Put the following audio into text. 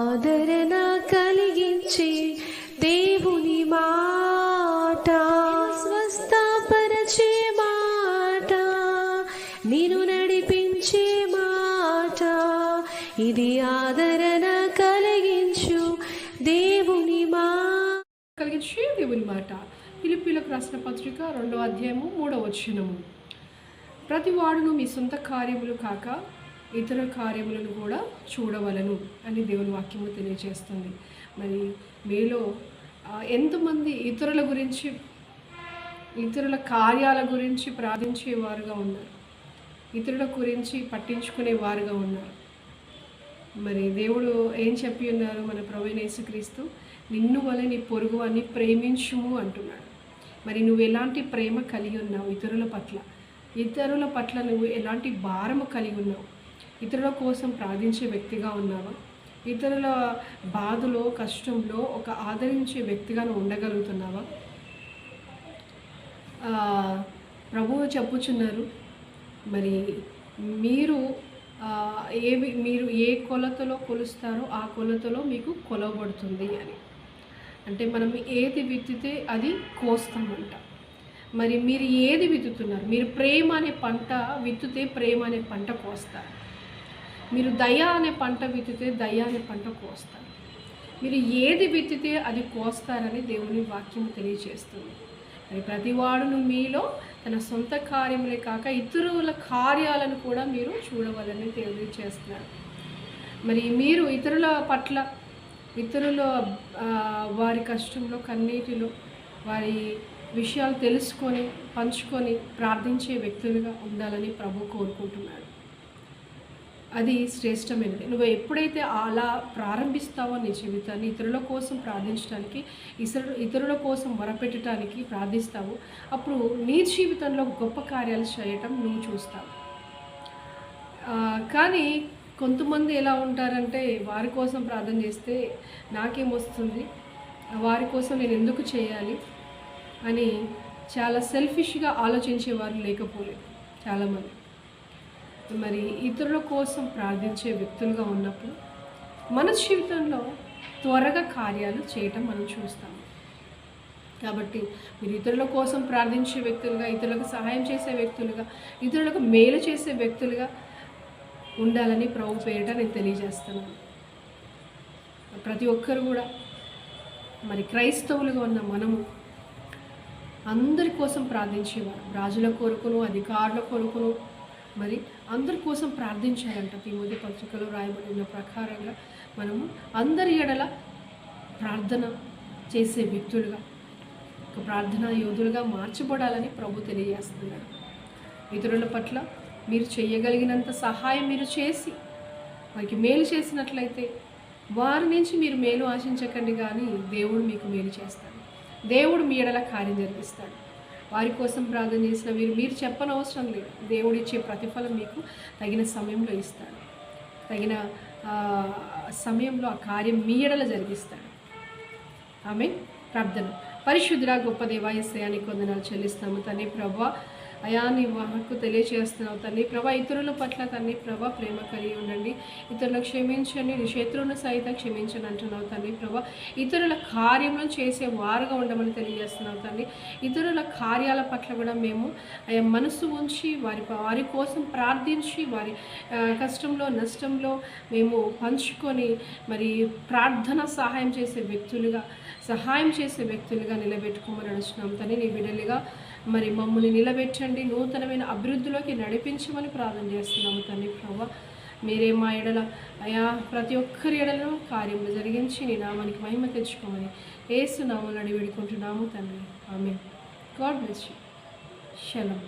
ఆదరణ కలిగించి దేవుని మాట. స్వస్థపరచే మాట. నేను నడిపించే మాట. ఇది ఆదరణ కలిగించు దేవుని మా. కలిగించే దేవుని మాట. పిలిపిలకు రాసిన పత్రిక రెండో అధ్యాయము మూడవ వచనము. ప్రతి వాడును మీ సొంత కార్యములు కాక ఇతర కార్యములను కూడా చూడవలను అని దేవుని వాక్యము తెలియజేస్తుంది. మరి మీలో ఎంతమంది ఇతరుల గురించి ఇతరుల కార్యాల గురించి ప్రార్థించేవారుగా ఉన్నారు? ఇతరుల గురించి పట్టించుకునే వారుగా ఉన్నారు? మరి దేవుడు ఏం చెప్పి ఉన్నారు? మన ప్రవీణేసుక్రీస్తు నిన్ను వల్ల నీ పొరుగు అని ప్రేమించుము అంటున్నాడు. మరి నువ్వు ఎలాంటి ప్రేమ కలిగి ఉన్నావు ఇతరుల పట్ల? ఇతరుల పట్ల నువ్వు ఎలాంటి భారము కలిగి ఉన్నావు? ఇతరుల కోసం ప్రార్థించే వ్యక్తిగా ఉన్నావా? ఇతరుల బాధలో కష్టంలో ఒక ఆదరించే వ్యక్తిగా నువ్వు ఉండగలుగుతున్నావా? ప్రభువు చెప్పుచున్నారు. మరి మీరు ఏవి మీరు ఏ కొలతలో కొలుస్తారో ఆ కొలతలో మీకు కొలవబడుతుంది అని. అంటే మనం ఏది విత్తితే అది కోస్తామంట. మరి మీరు ఏది విత్తుతున్నారు? మీరు ప్రేమ అనే పంట విత్తుతే ప్రేమ అనే పంట కోస్తారు. మీరు దయ అనే పంట విత్తితే దయ అనే పంట కోస్తారు. మీరు ఏది విత్తితే అది కోస్తారని దేవుని వాక్యం తెలియజేస్తుంది. మరి ప్రతివాడును మీలో తన సొంత కార్యములే కాక ఇతరుల కార్యాలను కూడా మీరు చూడవాలని తెలియజేస్తున్నారు మరి మీరు ఇతరుల పట్ల ఇతరుల వారి కష్టంలో కన్నీటిలో వారి విషయాలు తెలుసుకొని పంచుకొని ప్రార్థించే వ్యక్తులుగా ఉండాలని ప్రభు కోరుకుంటున్నాడు. అది శ్రేష్టమైనది. నువ్వు ఎప్పుడైతే అలా ప్రారంభిస్తావో నీ జీవితాన్ని ఇతరుల కోసం ప్రార్థించడానికి ఇతరు ఇతరుల కోసం వరపెట్టడానికి ప్రార్థిస్తావు అప్పుడు నీ జీవితంలో గొప్ప కార్యాలు చేయటం నువ్వు చూస్తావు. కానీ కొంతమంది ఎలా ఉంటారంటే వారి కోసం ప్రార్థన చేస్తే నాకేమొస్తుంది? వారి కోసం నేను ఎందుకు చేయాలి? అని చాలా సెల్ఫిష్గా ఆలోచించేవారు లేకపోలేదు చాలామంది. మరి ఇతరుల కోసం ప్రార్థించే వ్యక్తులుగా ఉన్నప్పుడు మన జీవితంలో త్వరగా కార్యాలు చేయటం మనం చూస్తాం. కాబట్టి మీరు ఇతరుల కోసం ప్రార్థించే వ్యక్తులుగా ఇతరులకు సహాయం చేసే వ్యక్తులుగా ఇతరులకు మేలు చేసే వ్యక్తులుగా ఉండాలని ప్రభు పేరిట నేను తెలియజేస్తున్నాను. ప్రతి ఒక్కరు కూడా మరి క్రైస్తవులుగా ఉన్న మనము అందరి కోసం ప్రార్థించేవారు. రాజుల కొరకును అధికారుల కొరకును మరి అందరి కోసం ప్రార్థించాలంట తిమోది పత్రికలో రాయబడిన ప్రకారంగా మనము అందరి ఎడల ప్రార్థన చేసే వ్యక్తులుగా ఒక ప్రార్థనా యోధులుగా మార్చబడాలని ప్రభు తెలియజేస్తున్నాడు ఇతరుల పట్ల మీరు చేయగలిగినంత సహాయం మీరు చేసి వారికి మేలు చేసినట్లయితే వారి నుంచి మీరు మేలు ఆశించకండి కానీ దేవుడు మీకు మేలు చేస్తాడు. దేవుడు మీ ఎడల కార్యం జరిగిస్తాడు. వారి కోసం ప్రార్థన చేసిన మీరు మీరు చెప్పనవసరం లేదు. దేవుడు ఇచ్చే ప్రతిఫలం మీకు తగిన సమయంలో ఇస్తాడు. తగిన సమయంలో ఆ కార్యం మీ ఎడల జరిగిస్తాడు. ఆమె ప్రార్థన. పరిశుద్ధురా గొప్ప దేవాయశ్రయానికి వందనాలు చెల్లిస్తాము. తనే ప్రభా అయా నీ మహకు తెలియజేస్తున్నావు తండ్రి ప్రభా ఇతరుల పట్ల తండ్రి ప్రభా ప్రేమ కలిగి ఉండండి. ఇతరులకు క్షమించండి నీ శత్రువును సైతం క్షమించని అంటున్నావు తండ్రి ప్రభా. ఇతరుల కార్యములను చేసే వారుగా ఉండమని తెలియజేస్తున్నావు తండ్రి ఇతరుల కార్యాల పట్ల కూడా మేము అయా మనసు ఉంచి వారి వారి కోసం ప్రార్థించి వారి కష్టంలో నష్టంలో మేము పంచుకొని మరి ప్రార్థన సహాయం చేసే వ్యక్తులుగా సహాయం చేసే వ్యక్తులుగా నిలబెట్టుకోమని నడుచున్నాం తని నీ బిడ్డలుగా మరి మమ్మల్ని నిలబెట్టండి. నూతనమైన అభివృద్ధిలోకి నడిపించమని ప్రార్థన చేస్తున్నాము తండ్రి ప్రభా. మీరే మా ఎడల అయా ప్రతి ఒక్కరి ఎడలను కార్యములు జరిగించి నీ నామానికి మహిమ తెచ్చుకోమని ఏసు నామని అడిగి వేడుకుంటున్నాము తండ్రి. ఆమె గాడ్ బ్లెస్ యూ. శలం